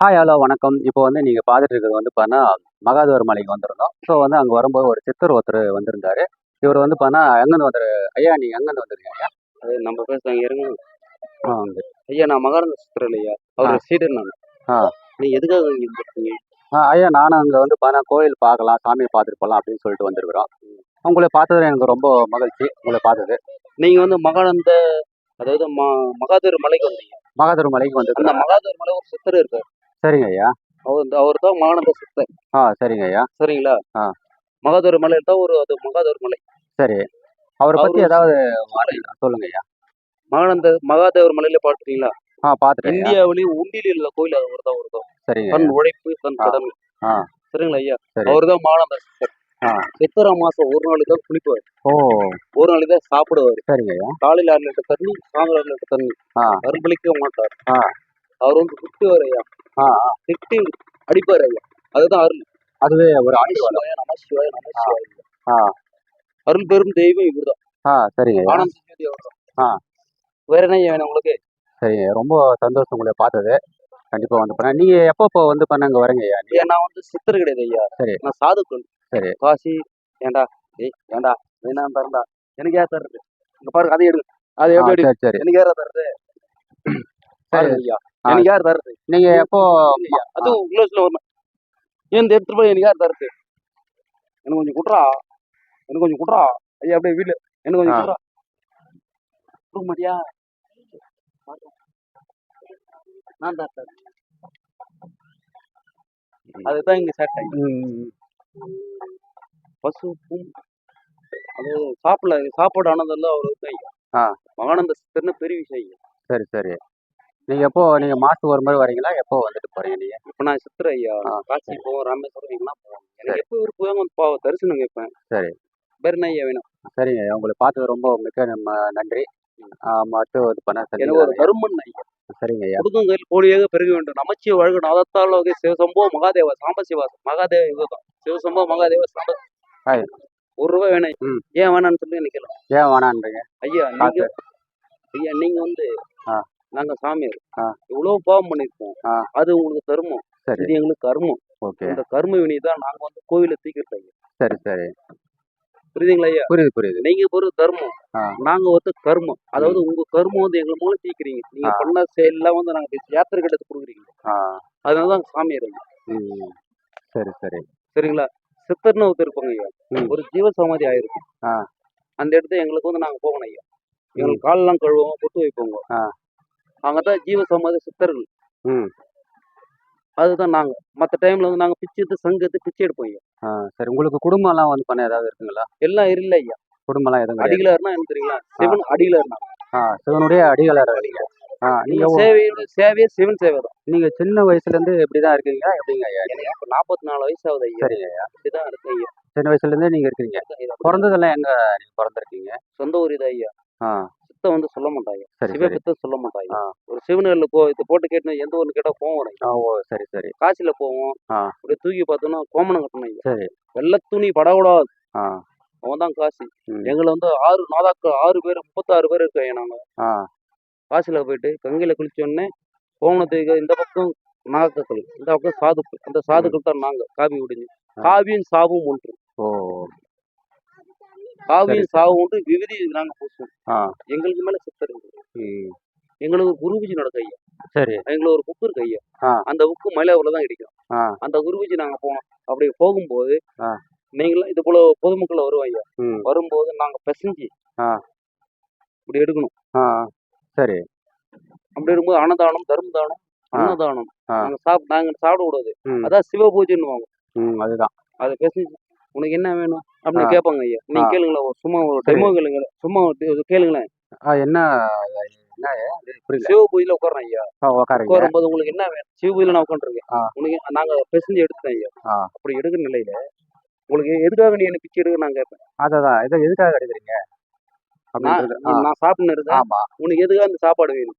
Hi hello வணக்கம். இப்போ வந்து நீங்க பார்த்துட்டு இருக்கிறது வந்து பார்த்தா மகாதேவர் மலைக்கு வந்திருந்தோம். ஸோ வந்து அங்க வரும்போது ஒரு சித்தர் ஒருத்தர் வந்திருந்தாரு. இவர் வந்து பார்த்தா எங்கேருந்து வந்தாரு? ஐயா நீங்க எங்கேருந்து வந்திருக்கீங்க ஐயா? அது நம்ம பேசுறாங்க இருங்க ஆ, வந்து ஐயா நான் மகானந்த சிஸ்டர் இல்லையா? அவர் சீடர் நான். ஆ. நீ எதுக்காக இங்க இருக்கீங்க ஆ, ஐயா நானும் அங்க வந்து பார்த்தா கோயில் பார்க்கலாம் சாமியை பார்த்துட்டு போகலாம் அப்படின்னு சொல்லிட்டு வந்திருக்கிறோம். உங்களை பார்த்தது எனக்கு ரொம்ப மகிழ்ச்சி. உங்களை பார்த்தது. நீங்க வந்து மகானந்த அதாவது ம- மகாதேவர் மலைக்கு வந்தீங்க. மகாதேவர் மலைக்கு அந்த வந்திருக்கிறோம் மகாதேவர் மலை ஒரு சித்தர் இருக்கார். சரிங்க ஐயா. அவர் அவர் தான் மகானந்த சித்தர். ஆ சரிங்க ஐயா. சரிங்களா? ஆ. மகாதேவர் மலை தான் ஒரு அது மகாதேவர் மலை. சரி. அவரை பத்தி ஏதாவது சொல்லுங்க ஐயா. மகானந்த மகாதேவர் மலையில பாத்துட்டீங்களா ஆ பார்த்துட்டேன் ஐயா. இந்தியாவிலேயே உண்டியில் உள்ள கோயில் அது ஒரு தான் ஒரு தான் சரிங்க தன் உழைப்பு தன். கடமை. சரிங்களா ஐயா? அவர் தான் மகானந்த சித்தர். சித்திரை மாசம் ஒரு நாளைக்கு தான் குளிப்பார். ஓ. ஒரு நாளைக்கு தான் சாப்பிடுவார். சரிங்க. காலையில அரை லிட்டர் தண்ணி சாயந்தரம் அரை லிட்டர் தண்ணி. அர்ப்பணிக்க மாட்டார். அவர் வந்து திட்டுவார் ஐயா. திட்டி அடிப்பார் ஐயா. அதுதான் அருள். அதுவே ஒரு ஆசீர்வாதம் நமசிவாய நமசிவாய நமசிவாய ஆ. அருள் பெரும் தெய்வம் இவர்தான். ஆ சரிங்க ஆனந்த ஆ. வேற என்ன வேணும் உங்களுக்கு? சரிங்க ரொம்ப சந்தோஷம் உங்களை பார்த்தது. கண்டிப்பா வந்து பண்ண. நீங்க எப்போ வந்து பண்ண அங்க வரீங்க ஐயா? நான் வந்து சித்தர் கிடையாது ஐயா. சரி. நான் சாதுக்கள் சரி. காசி ஏண்டா? ஏய் ஏண்டா? வேணாம் தரண்டா எனக்கு யார் தர்றது? இங்க பாருங்க அதை எடு. அதை எப்படி சரி எனக்கு யாரா தர்றது? சரி. பாருங்க ஐயா. எனக்கு யார் தர்றது? நீங்க எப்போ அதுவும் க்ளோஸ்ல வரணும் ஏன் எடுத்துட்டு போய் எனக்கு யார் தருது எனக்கு கொஞ்சம் குட்றா. எனக்கு கொஞ்சம் குட்றா. ஐயா அப்படியே வீட்டுல எனக்கு கொஞ்சம். குட்றா. கொடுக்க மாட்டியா? நான் தரேன் அதுதான் இங்க சேட்டை ம், பசு பூம் அது சாப்பிடல சாப்பாடு ஆனதெல்லாம் அவர் தான் ஐயா ஆ. மகானந்த சித்தர்னு பெரிய விஷயம் ஐயா சரி சரி. நீங்க எப்போ நீங்க மாசத்துக்கு ஒரு முறை வரீங்களா? எப்போ வந்துட்டு போறீங்க நீங்க? இப்ப நான் சித்திர ஐயா. காசி போவோம் ராமேஸ்வரம் எங்கன்னா போவோம். சரி. எனக்கு எப்போ விருப்பம் வந்து பாவம் தரிசனம் கேட்பேன். சரி. என்ன ஐயா வேணும். சரிங்க. உங்களை பார்த்தது ரொம்ப மிக்க நம்ம நன்றி. மட்டும் இது பண்ண எனக்கு ஒரு சரி தருமன் ஐயா. சரிங்க ஐயா. கொடுக்கும் கையில் கோடியாக பெருக வேண்டும். நமச்சிய வழக்கு நாதத்தால் வகை சிவசம்போ மகாதேவ சாம்பசிவா மகாதேவ இதுதான் சிவசம்போ மகாதேவ சாம்ப ஹாய். ஒரு ரூபாய் வேணும். ஏன் வேணாம்னு சொல்லி நிக்கலாம் ஏன் வேணான்றீங்க? ஐயா நீங்க ஐயா நீங்க வந்து. நாங்க சாமியார். இவ்வளவு பாவம் பண்ணிருக்கோம். அது உங்களுக்கு தர்மம். சரி. இது எங்களுக்கு கர்மம். ஓகே. இந்த கர்ம வினை தான் நாங்க வந்து கோவில ஐயா. சரி சரி. புரியுதுங்களா ஐயா? புரியுது புரியுது. நீங்க ஒரு தர்மம் ஆ. நாங்க வந்து கர்மம். அதாவது உங்க கர்மம் வந்து எங்க மூலம் தீக்கிறீங்க. நீங்க. பண்ண செயல்லாம் வந்து நாங்க யாத்திரை கிட்ட கொடுக்குறீங்க. அதனாலதான் சாமியார் சரி சரி. சரிங்களா? சித்தர்னு ஒருத்தர் ஐயா. ஒரு ஜீவ சமாதி ஆயிருக்கும் ஆ. அந்த இடத்த எங்களுக்கு வந்து நாங்க போகணும் ஐயா. எங்களுக்கு காலெல்லாம் கழுவோம் பொட்டு வைப்போங்க. ஆ. அங்கதான் ஜீவ சமாதி சித்தர்கள். ம். அதுதான் நாங்க. மத்த டைம்ல வந்து நாங்க பிச்சை எடுத்து சங்கு எடுத்து பிச்சை எடுப்போம் ஐயா. சரி. உங்களுக்கு குடும்பம்லாம் வந்து பண்ண ஏதாவது இருக்குங்களா? எல்லாம் இல்ல ஐயா. குடும்பம்லாம் எதுவும் கிடையாது. அடிகளார்னா என்ன தெரியுங்களா? சிவன் அடிகளார்னா. ஆ சிவனுடைய அடிகளார் ஆ நீங்க சேவையோட சேவையே சிவன் சேவை தான். நீங்க சின்ன வயசுல இருந்து இப்படிதான் இருக்கீங்க எப்படிங்க ஐயா எனக்கு இப்ப நாற்பத்தி நாலு வயசு ஆகுது ஐயா. சரிங்க ஐயா. இப்படிதான் இருக்கு ஐயா. சின்ன வயசுல இருந்தே நீங்க இருக்கீங்க. பிறந்ததெல்லாம் எங்க நீங்க பிறந்திருக்கீங்க? சொந்த ஊர் இது ஐயா. ஆ. சித்தம் வந்து சொல்ல மாட்டாங்க. சிவபித்தம் சொல்ல மாட்டாங்க. ஒரு சிவனர்ல போ இது போட்டு கேட்டு எந்த ஊர்னு கேட்டா போவோம் ஓ சரி சரி. காசில போவோம். அப்படியே தூக்கி பார்த்தோம்னா கோமணம் கட்டணும் சரி. வெள்ளை துணி படக்கூடாது. அவன் தான் காசி. எங்களை வந்து ஆறு நாதாக்கள் ஆறு பேர் முப்பத்தாறு பேர் இருக்கோம் ஐயா நாங்க. காசில போயிட்டு கங்கையில குளிச்ச உடனே கோமணத்துக்கு இந்த பக்கம் நாகக்கல் இந்த பக்கம் சாதுக்கள் அந்த சாதுக்கள் தான் நாங்க காவி ஆ. காவியும் சாவும் ஒன்று. காவியும் சாவும் ஒன்று விகுதி நாங்க பூசுவோம். எங்களுக்கு மேல சித்தர் எங்களுக்கு குருபூஜை நடக்கும் ஐயா சரி. எங்களுக்கு ஒரு புக்கு இருக்கு ஐயா. அந்த புக்கு மயிலாவூர்ல தான் கிடைக்கும் அந்த குருபூஜை நாங்க போனோம். அப்படி போகும்போது. நீங்களும் இது போல பொதுமக்கள் வருவோம் ஐயா வரும்போது நாங்க பிசைஞ்சு. இப்படி எடுக்கணும். சரி. அப்படி இருக்கும்போது அன்னதானம் தர்ம தானம். அன்னதானம். நாங்க சாப் நாங்க சாப்பிட கூடாது அதான் சிவ பூஜைன்னு வாங்க அதுதான். அதை பிசைஞ்சு உனக்கு என்ன வேணும்? அப்படின்னு. கேட்பாங்க ஐயா. நீங்க. கேளுங்களேன் சும்மா ஒரு. டெமோ கேளுங்க சும்மா ஒரு கேளுங்களேன். என்ன என்ன சிவ பூஜையில உட்காரன் ஐயா. ஆ உக்காருங்க உட்காரும்போது உங்களுக்கு என்ன வேணும்? சிவ பூஜையில நான் உட்காந்துருக்கேன். உனக்கு நாங்க பிசைஞ்சு எடுத்தேன் ஐயா. அப்படி எடுக்கிற நிலையில உங்களுக்கு எதுக்காக நீ என்ன பிச்சை எடுக்க நான் கேட்பேன். அதான் இதை எதுக்காக எடுக்கிறீங்க? ஆ நான் சாப்பிட்டு இருக்கேன் ஆமா. உனக்கு எதுக்காக அந்த சாப்பாடு வேணும்?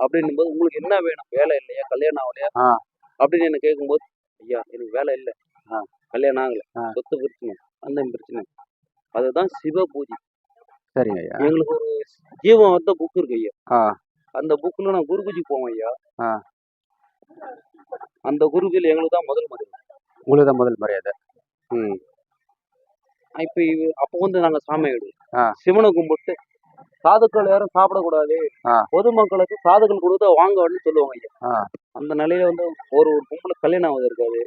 அப்படின்னும் போது உங்களுக்கு என்ன வேணும்? வேலை இல்லையா? கல்யாணம் ஆகலையா. அப்படின்னு என்ன கேட்கும்போது ஐயா எனக்கு வேலை இல்லை. கல்யாணம் ஆகல. சொத்து பிரச்சனை அந்த பிரச்சனை. அதுதான் சிவ பூஜை. சரிங்க ஐயா. எங்களுக்கு ஒரு ஜீவம் வந்த புக் இருக்கு ஐயா. அந்த புக்ல நான் குரு பூஜை போவேன் ஐயா. அந்த குருவில் எங்களுக்கு தான் முதல் மரியாதை. உங்களுக்கு தான் முதல் மரியாதை. ம். இப்ப அப்போ வந்து நாங்க சாமி ஆயிடுவோம். சிவனை கும்பிட்டு சாதுக்கள் யாரும் சாப்பிடக்கூடாது. பொதுமக்களுக்கு சாதுக்கள் கொடுத்தா வாங்கன்னு சொல்லுவாங்க ஐயா. அந்த நிலையில வந்து ஒரு ஒரு கும்பல கல்யாணம் ஆகுது இருக்காது.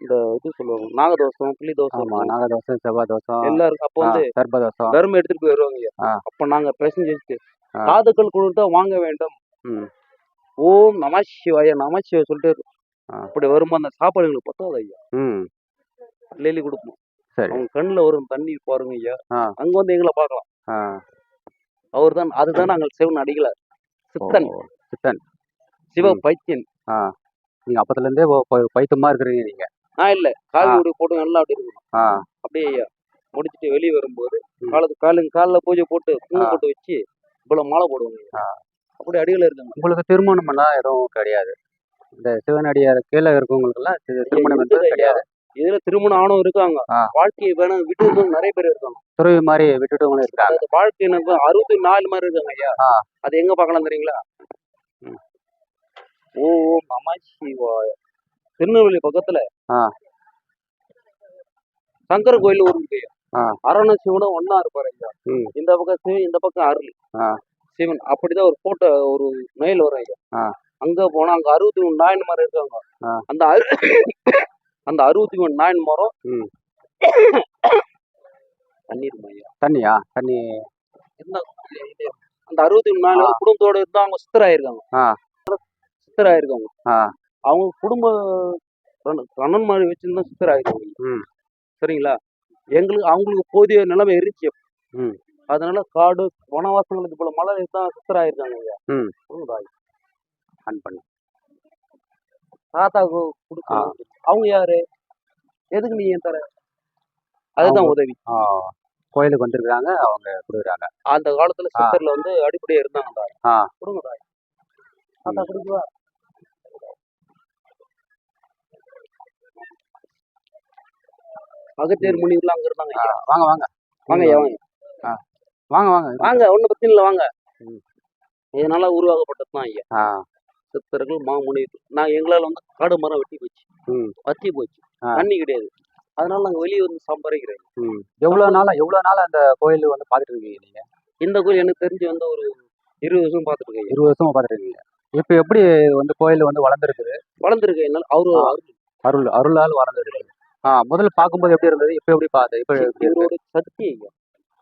இந்த இது சொல்லுவாங்க நாகதோஷம் புள்ளி தோஷம் ஆமா நாகதோஷம் செவ்வாய் தோஷம் எல்லாருக்கும் அப்போ வந்து சர்பதோஷம் தர்மம் எடுத்துட்டு போய் வருவாங்க ஐயா. அப்ப நாங்க பிரச்சனை செஞ்சுட்டு. சாதுக்கள் கொடுத்தா வாங்க வேண்டும் ஓம் நம சிவாய நம சிவ சொல்லிட்டு. அப்படி வரும்போது அந்த சாப்பாடு எங்களுக்கு பத்தாது ஐயா டெய்லி கொடுப்போம் சரி. அவங்க கண்ணுல வரும் தண்ணி பாருங்க ஐயா ஆ. அங்க வந்து எங்களை பார்க்கலாம். ஆ. அவர் தான் அதுதான் நாங்கள் சிவன் அடிகளார். சித்தன். சித்தன். சிவ. பைத்தியன். ஆ. நீங்க அப்பத்துல இருந்தே ப- ப- பைத்தியமா இருக்கிறீங்க நீங்க. நான் இல்ல. காவி உடை போட்டு நல்லா அப்படி இருக்கணும். ஆ. அப்படியே ஐயா முடிச்சுட்டு வெளியே வரும்போது. காலத்து காலுங்க காலில் பூஜை போட்டு ஆ. போட்டு வச்சு இவ்வளவு மாலை போடுவாங்க. ஆ. அப்படி அடிகள் இருக்காங்க. உங்களுக்கு திருமணம் எல்லாம் எதுவும் கிடையாது. இந்த சிவனடியார் கீழே இருக்கவங்களுக்கு எல்லாம் தி- திருமணம் என்பது. கிடையாது. இதுல திருமணம் ஆணும் இருக்காங்க. வாழ்க்கையை வேணும் விட்டு நிறைய பேர் இருக்காங்க துறவி மாதிரி விட்டுட்டவங்களும் இருக்காங்க வாழ்க்கை எனக்கு அறுபத்தி நாலு மாதிரி இருக்காங்க ஐயா. அது எங்க பார்க்கலாம் தெரியுங்களா. ஓம் நம சிவாய திருநெல்வேலி பக்கத்துல. சங்கர கோயில் ஒரு இருக்கு. அரண சிவனும் ஒன்னா இருப்பாரு ஐயா. இந்த பக்கம் சிவன் இந்த பக்கம் அருள். சிவன் அப்படிதான் ஒரு போட்டோ ஒரு மயில் வரும் ஐயா. அங்க போனா அங்க அறுபத்தி மூணு நாயன் மரம் இருக்காங்க. அந்த அந்த அறுபத்தி மூணு நாயன் மரம். தண்ணீர் ஐயா தண்ணியா தண்ணி என்ன அந்த அறுபத்தி மூணு ஆ. குடும்பத்தோட இருந்து அவங்க சித்தராயிருக்காங்க. சித்தராயிருக்காங்க. அவங்க குடும்ப கண- கணவன் மாதிரி வச்சிருந்தா சித்தராயிருக்காங்க ம். சரிங்களா எங்களுக்கு அவங்களுக்கு போதிய நிலைமை இருந்துச்சு ம். அதனால காடு வனவாசங்களுக்கு போல மழை தான் சித்தராயிருக்காங்க ஐயா? ஆன் பண்ணு தாத்தாவுக்கு கொடுக்கணும். அவங்க யாரு? எதுக்கு நீ ஏன் தர? அதுதான் உதவி. கோயிலுக்கு வந்திருக்காங்க அவங்க கொடுக்குறாங்க. அந்த காலத்துல. சித்தர்ல வந்து அடிப்படையா இருந்தாங்க தாய். கொடுங்க தாய் தாத்தா கொடுக்குவா அகத்தியர் முனிவர்லாம் அங்க இருந்தாங்க. வாங்க வாங்க. வாங்க ஐயா வாங்க. வாங்க வாங்க. வாங்க ஒண்ணு பத்தி இல்ல வாங்க. இதனால உருவாக்கப்பட்டது தான் ஐயா சித்தர்கள் மாமுனிவர்கள் நான் எங்களால வந்து காடு மரம் வெட்டி போச்சு. வத்தி போச்சு. தண்ணி கிடையாது. அதனால நாங்க வெளியே வந்து சம்பாதிக்கிறோம். ம். எவ்வளவு நாளா எவ்வளவு நாளா அந்த கோயில் வந்து பாத்துட்டு இருக்கீங்க நீங்க? இந்த கோயில் எனக்கு தெரிஞ்சு வந்து ஒரு இருபது வருஷம் பார்த்துட்டு இருக்கேன். ஐயா. இருபது வருஷமா பாத்துட்டு இருக்கீங்க. இப்ப எப்படி வந்து கோயில் வந்து வளர்ந்துருக்குது? வளர்ந்துருக்கு. என்னால அவரு. அருள் அருளால் வளர்ந்துருக்கு ஆ முதல்ல பார்க்கும்போது எப்படி இருந்தது? இப்ப எப்படி பார்த்து இப்ப இவரோட சக்தி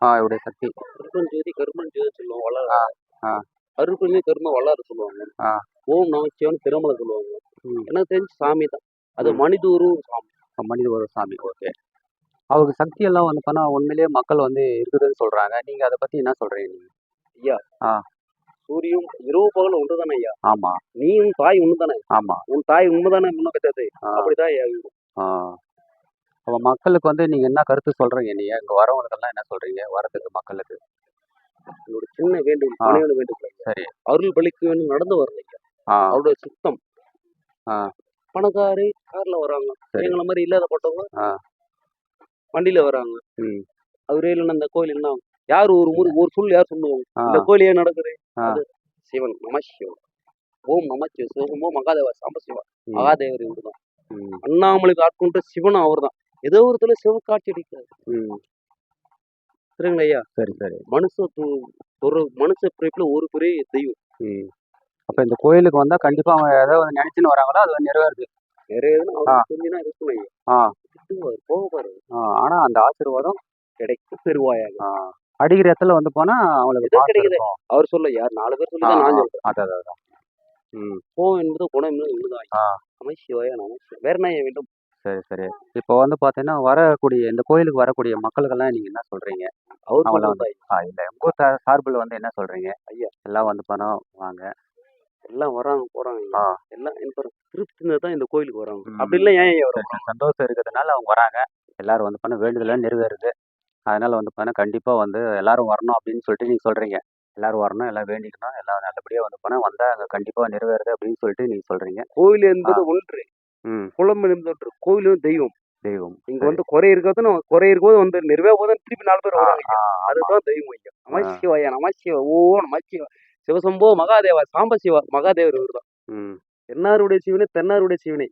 ஆ இவருடைய சக்தி. கருப்பன் ஜோதி கருப்பன் ஜோதி சொல்லுவாங்க வளர. ஆ, ஆ. அருப்பஞ்சு கரும வளர சொல்லுவாங்க. ஆ. ஓம் நமச்சிவன் திருமலை சொல்லுவாங்க. எனக்கு தெரிஞ்சு சாமி தான். அது ம். மனித உருவம் சாமி. மனித ஒரு சாமி. ஓகே. அவருக்கு சக்தி எல்லாம் வந்து பண்ணா உண்மையிலேயே மக்கள் வந்து இருக்குதுன்னு சொல்றாங்க. நீங்க அதை பத்தி என்ன சொல்றீங்க நீங்க? சூரியம் இரவு பகல் ஒன்றுதானே ஐயா? ஆமா. நீ உன் தாய் ஒண்ணுதானே ஆமா. உன் தாய் உண்மைதானே முன்ன ஆ, அப்படிதான் ஐயா ஆ. அப்ப மக்களுக்கு வந்து நீங்க என்ன கருத்து சொல்றீங்க நீங்க? இங்க வரவங்களுக்கெல்லாம் என்ன சொல்றீங்க? வரதுக்கு மக்களுக்கு? என்னோட சின்ன வேண்டும் ஆ. வேண்டும் சரி. அருள் பலிக்கு வேண்டி நடந்து ஐயா ஆ அவருடைய சுத்தம். பணக்காரி கார்ல வராங்க. எங்களை மாதிரி இல்லாதப்பட்டவங்க ஆ. வண்டியில வராங்க. அவரே இல்லைன்னா இந்த கோயில் என்ன? யார் ஒரு ஊர் ஒரு சொல் யார் சொல்லுவாங்க? இந்த கோயில் ஏன் நடக்குது? சிவன் நம சிவன். ஓம் நம சிவ சிவம் ஓம் மகாதேவா சாம்ப சிவா. ம், மகாதேவர் இவர்தான் ம், அண்ணாமலைக்கு ஆட்கொண்ட சிவனும் அவர்தான். ஏதோ ஒரு இடத்துல சிவ காட்சி அடிக்கிறார். ம். சரிங்களா ஐயா? சரி சரி. மனுஷ ஒரு மனுஷ பிறப்புல ஒரு பெரிய தெய்வம். அப்ப இந்த கோயிலுக்கு வந்தா கண்டிப்பா அவங்க ஏதாவது நினைச்சுன்னு வராங்களோ அது நிறைவேறுது. ஆனா அந்த ஆசீர்வாதம் கிடைக்கும். பெருவாயாக. அடிக்கிற இடத்துல வந்து போனா அவங்களுக்கு கிடைக்குது. அவர் சொல்ல யார் நாலு பேர் சொல்லி நான் சொல்றேன். அதான் அதான், கோவம் என்பது குணம் என்பது. நமசிவாய நமசிவாய வேற என்ன வேண்டும்? சரி சரி. இப்போ வந்து பாத்தீங்கன்னா வரக்கூடிய இந்த கோயிலுக்கு வரக்கூடிய மக்களுக்கெல்லாம் நீங்க என்ன சொல்றீங்க? அவர் அவங்கள சொல்றது வந்து இல்ல. உங்க சா- சார்பில் வந்து என்ன சொல்றீங்க? ஐயா. எல்லாம் வந்து பணம் வாங்க. எல்லாம் வராங்க போறாங்க. எல்லாம் எனக்கு திருப்தி தான் இந்த கோயிலுக்கு வராங்க. அப்படி இல்லை ஏன் சந்தோஷம் இருக்கிறதுனால அவங்க வராங்க. எல்லாரும் வந்து பண்ண வேண்டுதலாம் நிறைவேறுது. அதனால வந்து பண்ண கண்டிப்பா வந்து எல்லாரும் வரணும் அப்படின்னு சொல்லிட்டு நீங்க சொல்றீங்க. எல்லாரும் வரணும் எல்லாம் வேண்டிக்கணும் எல்லாம் நல்லபடியா வந்து பண்ண வந்தா அங்க கண்டிப்பா நிறைவேறுது அப்படின்னு சொல்லிட்டு நீங்க சொல்றீங்க. கோயில் என்பது ஒன்று. குளம் என்பது ஒன்று கோயிலும் தெய்வம். தெய்வம். இங்க. வந்து குறை இருக்கிறது நம்ம குறை இருக்கும்போது வந்து நிறைவே போதும் திருப்பி நாலு பேர் வராங்க. அதுதான் தெய்வம் ஐயா. நமசிவாய நமசிவ ஓ நமசிவ சிவசம்போ மகாதேவா சாம்ப சிவா மகாதேவர் இவர்தான் ம் தென்னாருடைய சிவனே தென்னாருடைய சிவனே.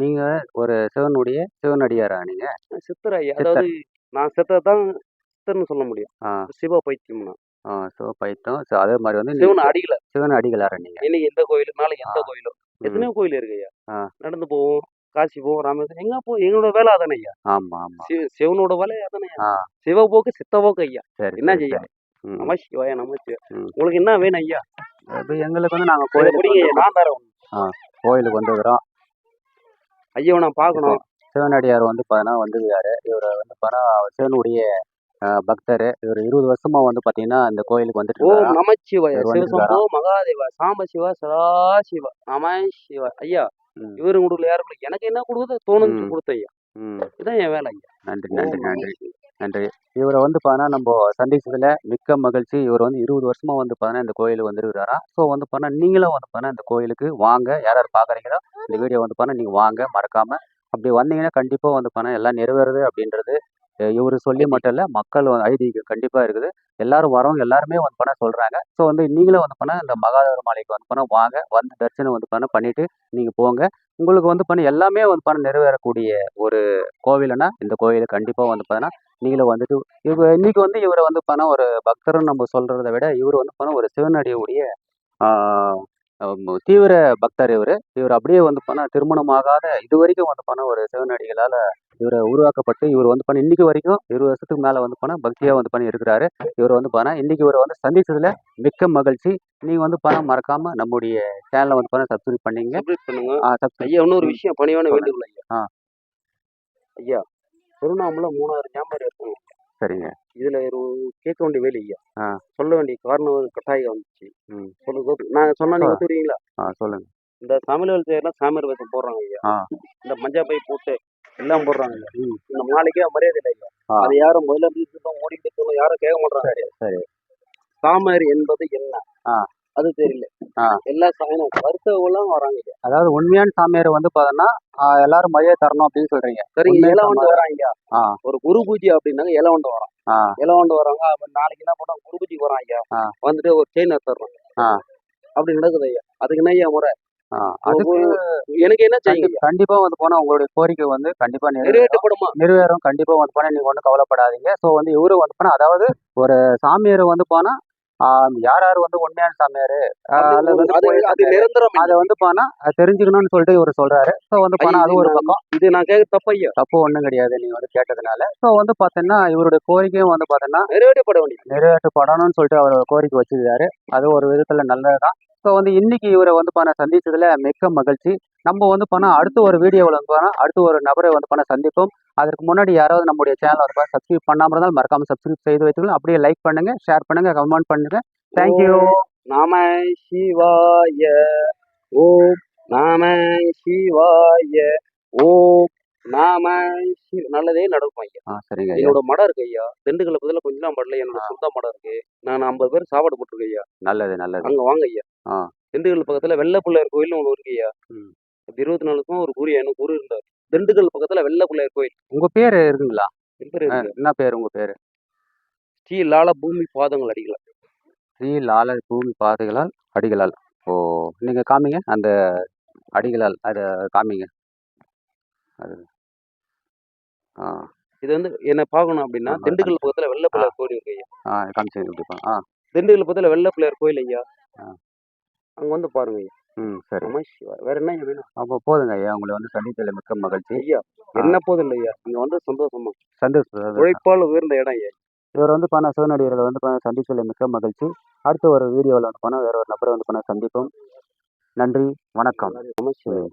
நீங்க ஒரு சிவனுடைய சிவனடியாரா நீங்க? சித்தர் ஐயா சித்தர். அதாவது நான் செத்ததான் சித்தர்னு சொல்ல முடியும். சிவ பைத்தியம் நான் ஆ சிவபைத்தம். ஸோ அதே மாரி வந்து சிவன் அடிக்கல சிவன் அடிகளாரா நீங்க? இன்னைக்கு எந்த கோயில் நாளைக்கு எந்த. கோயிலோ. எத்தனையோ கோயில் இருக்கு ஐயா. நடந்து போவோம் காசி போவோம் ராமேஸ்வரம் எங்க போ எங்களோட வேலை அதானே ஐயா ஆமா, ஆமா. சிவ சிவனோட வேலை அதானே ஐயா ஆ. சிவபோக்கு சித்தபோக்கு ஐயா சரி, என்ன செய்ய சரி. ம். நம சிவாய நம சிவாய ம். உங்களுக்கு என்ன வேணும் ஐயா அது எங்களுக்கு வந்து நாங்க இதை கோயிலுக்கு ஐயா நான் தரேன் கோயிலுக்கு வந்துருக்கிறோம். ஐயாவை நான் இப்போ பார்க்கணும் சிவனடியார் வந்து பார்த்தீங்கன்னா வந்துருக்காரு. இவரு வந்து பார்த்தீங்கன்னா சிவனுடைய பக்தரு. இவரு 20 வருஷமா வந்து பார்த்தீங்கன்னா, இந்த கோயிலுக்கு வந்துட்டு ஓம். நமச்சிவாய இவர் சிவசம்போ. மகாதேவா சாம்ப சிவா சதாசிவா நம சிவா ஐயா. இவரு கொடுக்கல யாரும் எனக்கு என்ன கொடுக்குதோ ம். கொடுத்த ஐயா. இதான் என் வேலை ஐயா நன்றி, நன்றி, நன்றி, நன்றி. இவர வந்து பார்த்தீங்கன்னா, நம்ம சந்திச்சதுல மிக்க மகிழ்ச்சி. இவர் வந்து 20 வருஷமா வந்து பார்த்தீங்கன்னா, இந்த கோயிலுக்கு வந்துருக்கிறாரா ஸோ வந்து பார்த்தீங்கன்னா, நீங்களும் வந்து பார்த்தீங்கன்னா, இந்த கோயிலுக்கு வாங்க. யார் யார் பார்க்குறீங்களோ, இந்த வீடியோ வந்து பார்த்தீங்கன்னா, நீங்க வாங்க மறக்காம. அப்படி வந்தீங்கன்னா, கண்டிப்பா வந்து பார்த்தீங்கன்னா, எல்லாம் நிறைவேறுது அப்படின்றது இவரு சொல்லி மட்டும் இல்ல, மக்கள் ஐதீகம் கண்டிப்பா இருக்குது. எல்லாரும் வரவங்க எல்லாருமே வந்து பார்த்தீங்கன்னா சொல்றாங்க. ஸோ வந்து நீங்களும் வந்து பார்த்தீங்கன்னா, இந்த மகாதேவர் மலைக்கு வந்து பார்த்தீங்கன்னா வாங்க. வந்து தரிசனம் வந்து பார்த்தீங்கன்னா பண்ணிட்டு நீங்க போங்க. உங்களுக்கு வந்து பார்த்தீங்கன்னா, எல்லாமே வந்து பார்த்தீங்கன்னா நிறைவேறக்கூடிய ஒரு கோவிலுன்னா, இந்த கோயில் கண்டிப்பா வந்து பார்த்தீங்கன்னா, நீங்களும் வந்துட்டு இவ இன்னைக்கு வந்து இவர வந்து பார்த்தீங்கன்னா, ஒரு பக்தர்ன்னு நம்ம சொல்றத விட, இவரு வந்து பார்த்தீங்கன்னா, ஒரு சிவனடியுடைய தீவிர பக்தர் இவரு. இவரு அப்படியே வந்து பார்த்தீங்கன்னா, திருமணம் ஆகாத இதுவரைக்கும் வந்து பார்த்தீங்கன்னா, ஒரு சிவனடிகளால இவரு உருவாக்கப்பட்டு, இவரு வந்து பார்த்தீங்கன்னா, இன்னைக்கு வரைக்கும் 20 வருஷத்துக்கு மேல வந்து பார்த்தீங்கன்னா, பக்தியா வந்து பண்ணி இருக்கிறாரு. இவரு வந்து பார்த்தீங்கன்னா, இன்னைக்கு இவர வந்து சந்திச்சதுல மிக்க மகிழ்ச்சி. நீங்க வந்து பார்த்தீங்கன்னா, மறக்காம நம்முடைய சேனல வந்து பார்த்தீங்கன்னா, சப்ஸ்கிரைப் பண்ணீங்க. ஐயா இன்னொரு. விஷயம் சொல்லுங்க. வேண்டுகோள் ஐயா ஆ. ஐயா திருவண்ணாமலை மூணாறு ஞாபகம் இருக்கும் சரிங்க. இதுல ஒரு கேட்க வேண்டிய வேலை ஐயா. சொல்ல வேண்டிய காரணம் ஒரு கட்டாயம் வந்துச்சு. சொல்லுங்க நான் சொன்னா சொ நீங்க ஒத்துக்கிறீங்களா ஆ சொல்லுங்க. இந்த தமிழ் சேர்லாம் சாமியார் வேஷம் போடுறாங்க ஐயா. இந்த மஞ்சா பை போட்டு எல்லாம் போடுறாங்க. இந்த மாலைக்கே மரியாதை இல்லை ஐயா. அது யாரும் முதல்ல இருக்கட்டும் ஓடிட்டு யாரும் கேட்க மாட்டாங்க சரி. சாமியார் என்பது என்ன. அது தெரியல. எல்லா சாயனும் கருத்தவெல்லாம் வராங்க அதாவது உண்மையான சாமியார் வந்து ஆ எல்லாரும் மரியாதை தரணும் அப்படின்னு சொல்றீங்க. சரிங்க உண்மையான இலை வந்து சாமியார் வராங்க. ஒரு குரு பூஜை அப்படின்னாங்க இலை வந்து வரான் ஆ. இலை வந்து வராங்க நாளைக்கு என்ன பண்ணுவாங்க குரு பூஜைக்கு ஐயா. வந்துட்டு ஒரு செயின் ஆ. அப்படி நடக்குது ஐயா அதுக்கு என்ன ஐயா முறை எனக்கு என்ன செய்யுங்க கண்டி கண்டிப்பா வந்து போனா உங்களுடைய கோரிக்கை வந்து கண்டிப்பா. நிறைவேற்றப்படுமா நிறைவேறும். கண்டிப்பா வந்து போனா நீங்க ஒண்ணும் கவலைப்படாதீங்க. ஸோ வந்து இவரு வந்து போனா அதாவது ஒரு சாமியார் வந்து போனா, யார் யார் வந்து உண்மையான சாமியாரு, அது நிரந்தரம் அத வந்து போனா தெரிஞ்சுக்கணும்னு சொல்லிட்டு இவரு சொல்றாரு. ஸோ வந்து போனா அது ஒரு பக்கம். இது நான் கேட்க தப்பு ஐயா தப்பு ஒண்ணும் கிடையாது. நீங்க வந்து கேட்டதுனால. ஸோ வந்து பார்த்தீங்கன்னா, இவருடைய கோரிக்கையும் வந்து பார்த்தீங்கன்னா, நிறைவேற்றப்பட வேண்டியது நிறைவேற்றப்படணும்னு சொல்லிட்டு அவரு கோரிக்கை வச்சிருக்காரு. அது ஒரு விதத்துல நல்லதுதான். ஸோ வந்து இன்னைக்கு இவர வந்து பண்ண சந்திச்சதுல மிக்க மகிழ்ச்சி. நம்ம வந்து பண்ணா அடுத்த ஒரு வீடியோவுல வந்து பண்ணா அடுத்த ஒரு நபரை வந்து பண்ண சந்திப்போம். அதற்கு முன்னாடி யாராவது நம்முடைய சேனல வந்து சப்ஸ்கிரைப் பண்ணாம இருந்தாலும் மறக்காம சப்ஸ்கிரைப் செய்து வைத்துக்கொள்ளுங்க. அப்படியே லைக் பண்ணுங்க, ஷேர் பண்ணுங்க, கமெண்ட் பண்ணுங்க. Thank you. ஓம் நம சிவாய ஓம் நம சிவாய ஓம் நம நல்லதே நடக்கும் ஐயா சரிங்க. என்னோட மடம் இருக்கு ஐயா திண்டுக்கல்ல பக்கத்துல கொஞ்சம் படல என்னோட. சொந்த மடம் இருக்கு நான் ஐம்பது பேர் சாப்பாடு போட்டிருக்கேன் ஐயா நல்லது, நல்லது. அங்க வாங்க ஐயா ஆ. திண்டுக்கல் பக்கத்துல வெள்ளை பிள்ளையார் கோயில்னு ஒண்ணு இருக்கு ஐயா ம். இருபத்தி நாலுக்கும் ஒரு குரு எனக்கு குரு இருந்தார் திண்டுக்கல் பக்கத்துல வெள்ளை பிள்ளையார் கோயில் உங்க பேரு இருக்குங்களா? என்ன பேரு உங்க பேரு? ஸ்ரீ லால பூமி பாதங்கள் அடிக்கல ஸ்ரீ லால பூமி பாதைகளால் அடிகளால். ஓ! நீங்க காமிங்க. அந்த அடிகளால் அத காமிங்க. அது. ஆ. இது வந்து என்ன பார்க்கணும் அப்படின்னா திண்டுக்கல் பக்கத்துல வெள்ளை. பிள்ளையார் கோயில் இருக்கு ஐயா ஆ இப்படிப்பா. ஆ. திண்டுக்கல் பக்கத்துல வெள்ளை பிள்ளையார் கோயில் ஐயா. அங்க வந்து பாருங்க ஐயா ம் சரி. நம சிவாய வேற என்ன ஐயா வேணும் அப்போ போதுங்க ஐயா. உங்கள வந்து சந்தித்ததில மிக்க மகிழ்ச்சி. ஐயா. என்ன போதும் இல்லை ஐயா நீங்க வந்து சந்தோஷமா சந்தோஷம். உழைப்பால் உயர்ந்த இடம் ஐயா இவர் வந்து பண்ண சிவனடியார்களை வந்து பண்ண சந்திச்சதில் மிக்க மகிழ்ச்சி. அடுத்த ஒரு வீடியோவில் வந்து பண்ண வேற ஒரு நபரை வந்து பண்ண சந்திப்போம். நன்றி, வணக்கம். நம சிவாய.